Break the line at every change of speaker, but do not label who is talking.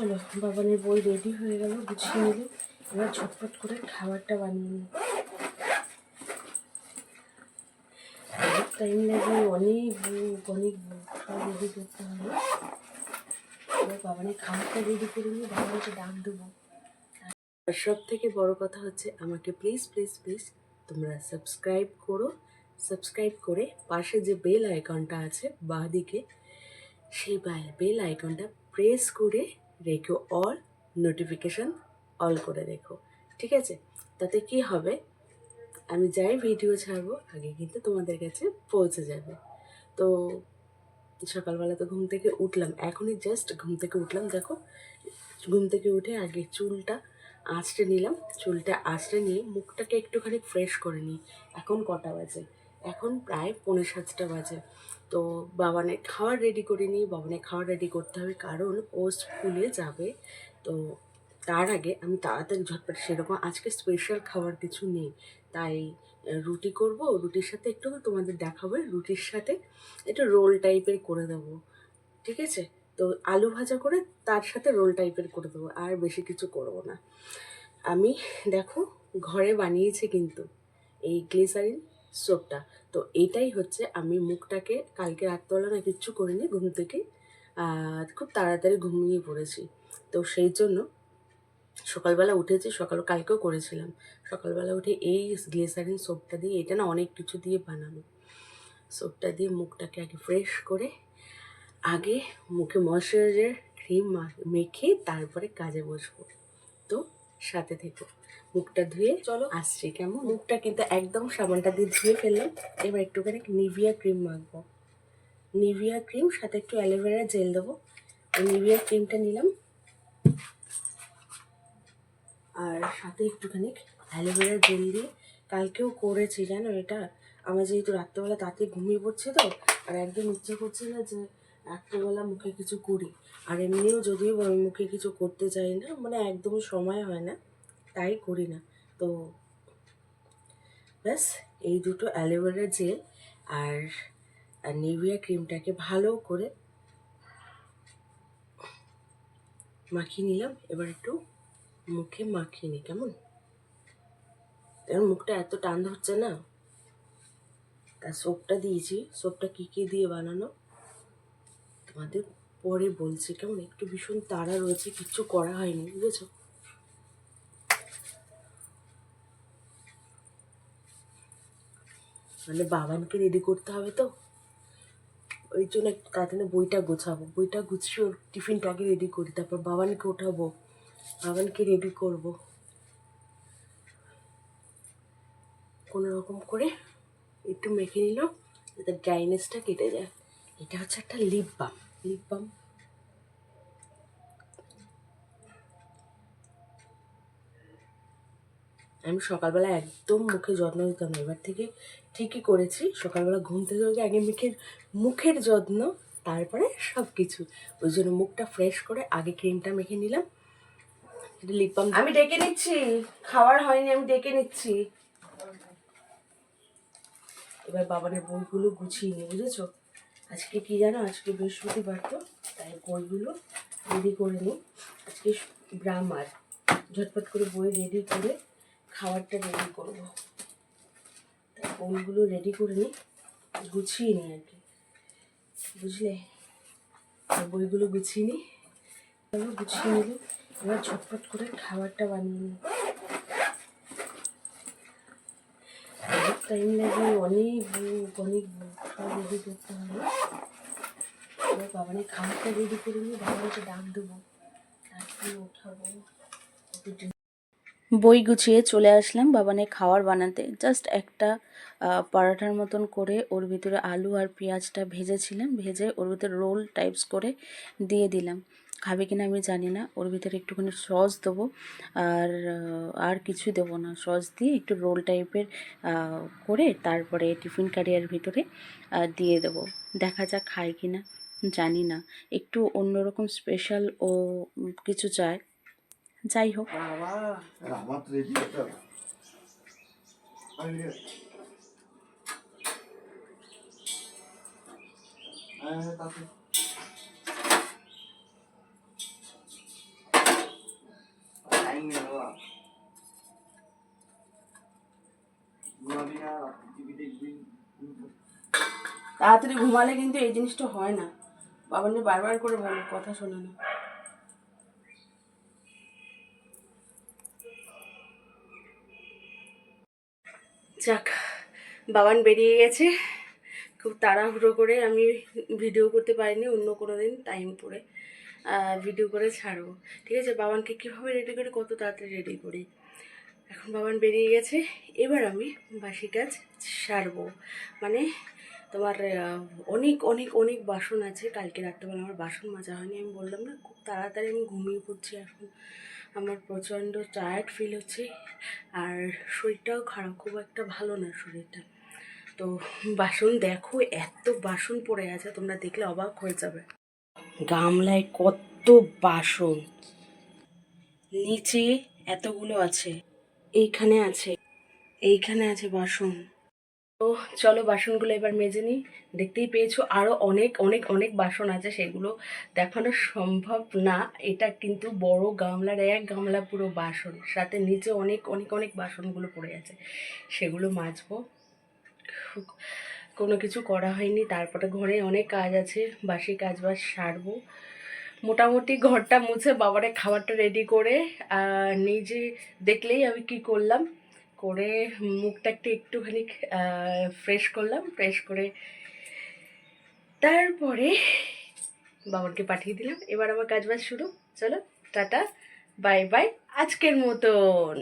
চলো, বাবানের বই রেডি হয়ে গেল, গুছিয়ে নিল এবার ঝটপট করে খাবারটা বানিয়ে নিই। টাইম লাগে অনেক বুক অনেক বুক সব রেডি করতে হবে। বাবানের খাবারটা রেডি করে নিই বাবাকে ডাক দেবো। আর সব থেকে বড় কথা হচ্ছে, আমাকে প্লিজ প্লিজ প্লিজ তোমরা সাবস্ক্রাইব করো। সাবস্ক্রাইব করে পাশে যে বেল আইকনটা আছে বাঁ দিকে সেই বেল আইকনটা প্রেস করে রেখো অল নোটিফিকেশান অল করে রেখো। ঠিক আছে? তাতে কি হবে? আমি যাই ভিডিও ছাড়বো, আগে কিন্তু তোমাদের কাছে পৌঁছে যাবে। তো সকালবেলা তো ঘুম থেকে উঠলাম, এখনই জাস্ট ঘুম থেকে উঠলাম। দেখো, ঘুম থেকে উঠে আগে চুলটা আঁচড়ে নিলাম। চুলটা আঁচড়ে নিয়ে মুখটাকে একটুখানি ফ্রেশ করে নিই। এখন কটা বাজে? এখন প্রায় পৌনে সাতটা বাজে। তো বাবানে খাওয়ার রেডি করে নিই বাবানে খাবার রেডি করতে হবে কারণ ও স্কুলে যাবে। তো তার আগে আমি তাড়াতাড়ি ঝটপট, সেরকম আজকে স্পেশাল খাবার কিছু নেই। তাই রুটি করব, রুটির সাথে একটু তোমাদের দেখাবো, রুটির সাথে একটু রোল টাইপের করে দেবো। ঠিক আছে? তো আলু ভাজা করে তার সাথে রোল টাইপের করে দেবো, আর বেশি কিছু করব না। আমি, দেখো, ঘরে বানিয়েছি কিন্তু এই গ্লিসারিন সোপটা তো এটাই হচ্ছে আমি মুখটাকে কালকে রাত্রবেলা না কিচ্ছু করিনি ঘুম থেকে খুব তাড়াতাড়ি ঘুমিয়ে পড়েছি। তো সেই জন্য সকালবেলা উঠেছি, সকাল, কালকেও করেছিলাম। সকালবেলা উঠে এই গ্লিসারিন সোপটা দিয়ে, এটা না অনেক কিছু দিয়ে বানানো। সোপটা দিয়ে মুখটাকে আগে ফ্রেশ করে আগে মুখে ময়শ্চারাইজার ক্রিম মেখে তারপরে কাজে বসবো। তো সাথে থেকো। মুখটা ধুয়ে চলো। আসছি কেমন? মুখটা কিন্তু একদম সাবানটা দিয়ে ধুয়ে ফেললাম। এবার একটুখানি নিভিয়া ক্রিম মাখবো। নিভিয়া ক্রিম সাথে একটু অ্যালোভেরা জেল দেবো। নিভিয়া ক্রিমটা নিলাম। আর সাথে একটুখানি অ্যালোভেরা জেল দিয়ে কালকেও করেছি জানো এটা? আমার যেহেতু রাত্রেবেলা তাতে ঘুমিয়ে পড়ছে তো আর একদম ইচ্ছে করছে না যে রাত্রেবেলা মুখে কিছু করি। আর এমনিও যদিও মুখে কিছু করতে চাই না মানে একদমই সময় হয় না। তাই করি না। তো ব্যাস, এই দুটো অ্যালোভেরা জেল আর নিভিয়া ক্রিমটাকে ভালো করে মাখিয়ে নিলাম। এবার একটু মুখে মাখিয়ে নিই, কেমন? এবার মুখটা এত টান ধরছে না। তার সোপটা দিয়েছি। সোপটা কী কী দিয়ে বানানো? তোমাদের পরে বলছি, কেমন? একটু ভীষণ তাড়া রয়েছে, কিচ্ছু করা হয়নি, বুঝেছ? মানে বাবানকে রেডি করতে হবে তো। ওই জন্য তাড়াতাড়ি বইটা গোছাবো। বইটা গুছিয়ে ওর টিফিনটাকে রেডি করি, তারপর বাবানকে ওঠাবো। বাবানকে রেডি করব। কোনো রকম করে একটু মেখে নিল যাতে ড্রাইনেসটা কেটে যায়। এটা হচ্ছে একটা লিপ বাম লিপ বাম আমি সকালবেলা একদম মুখে যত্ন দিতাম এবার থেকে ঠিকই করেছি। সকালবেলা ঘুম থেকে উঠে আগে মুখের মুখের যত্ন তারপরে সব কিছু ওই জন্য মুখটা ফ্রেশ করে আগে ক্রিমটা মেখে নিলাম। এটা লিপ বাম আমি ডেকে নিচ্ছি। খাওয়ার হয়নি আমি ডেকে নিচ্ছি। এবার বাবানের বইগুলো গুছিয়ে নিই বুঝেছ? আজকে কি জানো? আজকে বৃহস্পতিবার তো তাই বইগুলো রেডি করে নিই আজকে গ্রামার ঝটপট করে বই রেডি করে খাবারটা রেডি করব। বইগুলো রেডি করে নিই, গুছিয়ে নিই আর কি। বুঝলে? বইগুলো গুছিয়ে নিই গুছিয়ে নিলে এবার ঝটপট করে খাবারটা বানিয়ে নিই। টাইম লাগে, অনেক বুক অনেক বুক সব রেডি করতে হবে। এবার বাবানের খাবারটা রেডি করে নিই বাবাকে ডাক দেবো তারপরে ওঠাবো
বই গুছিয়ে চলে আসলাম বাবানের খাওয়ার বানাতে। জাস্ট একটা পরাঠার মতন করে ওর ভিতরে আলু আর পেঁয়াজটা ভেজেছিলাম, ভেজে ওর ভিতরে রোল টাইপস করে দিয়ে দিলাম। খাবে কিনা আমি জানি না, ওর ভিতরে একটুখানি সস দেবো আর আর কিছু দেবো না। সস দিয়ে একটু রোল টাইপের করে তারপরে টিফিন ক্যারিয়ার ভিতরে দিয়ে দেবো। দেখা যাক খায় কিনা, জানি না। একটু অন্যরকম স্পেশাল ও কিছু চায়। যাই হোক
তাড়াতাড়ি ঘুমালে কিন্তু এই জিনিসটা হয় না। বাবানের বারবার করে ভালো কথা শোনানো। না যাক, বাবান বেরিয়ে গেছে। খুব তাড়াহুড়ো করে আমি ভিডিও করতে পারিনি, অন্য কোনো দিন টাইম করে ভিডিও করে ছাড়বো। ঠিক আছে, বাবানকে কীভাবে রেডি করি, কত তাড়াতাড়ি রেডি করি? এখন বাবান বেরিয়ে গেছে, এবার আমি বাসি কাজ সারবো। মানে তোমার অনেক অনেক অনেক বাসন আছে। কালকে রাত্রেবেলা আমার বাসন মাজা হয়নি, আমি বললাম না, খুব তাড়াতাড়ি আমি ঘুমিয়ে পড়ছি এখন। আমার প্রচণ্ড টায়ার্ড ফিল হচ্ছে, আর শরীরটাও খারাপ, খুব একটা ভালো না শরীরটা। তো বাসন দেখো, এত বাসন পড়ে আছে, তোমরা দেখলে অবাক হয়ে যাবে। গামলায় কত বাসন, নিচে এতগুলো আছে, এইখানে আছে এইখানে আছে বাসন। তো চলো বাসনগুলো এবার মেজে নিই। দেখতেই পেয়েছ আরও অনেক অনেক অনেক বাসন আছে, সেগুলো দেখানো সম্ভব না। এটা কিন্তু বড় গামলার, এক গামলা পুরো বাসন, সাথে নিচে অনেক অনেক অনেক বাসনগুলো পড়ে আছে। সেগুলো মাজবো। কোনো কিছু করা হয়নি, তারপরে ঘরে অনেক কাজ আছে, বাসি কাজ বাজ সারবো। মোটামুটি ঘরটা মুছে বাবারে খাবারটা রেডি করে নিজে দেখলেই আমি কি করলাম করে মুখটা একটু, একটুখানি ফ্রেশ করলাম ফ্রেশ করে তারপরে বাবাকে পাঠিয়ে দিলাম। এবার আমার কাজবাজ শুরু। চলো, টাটা বাই বাই আজকের মতন।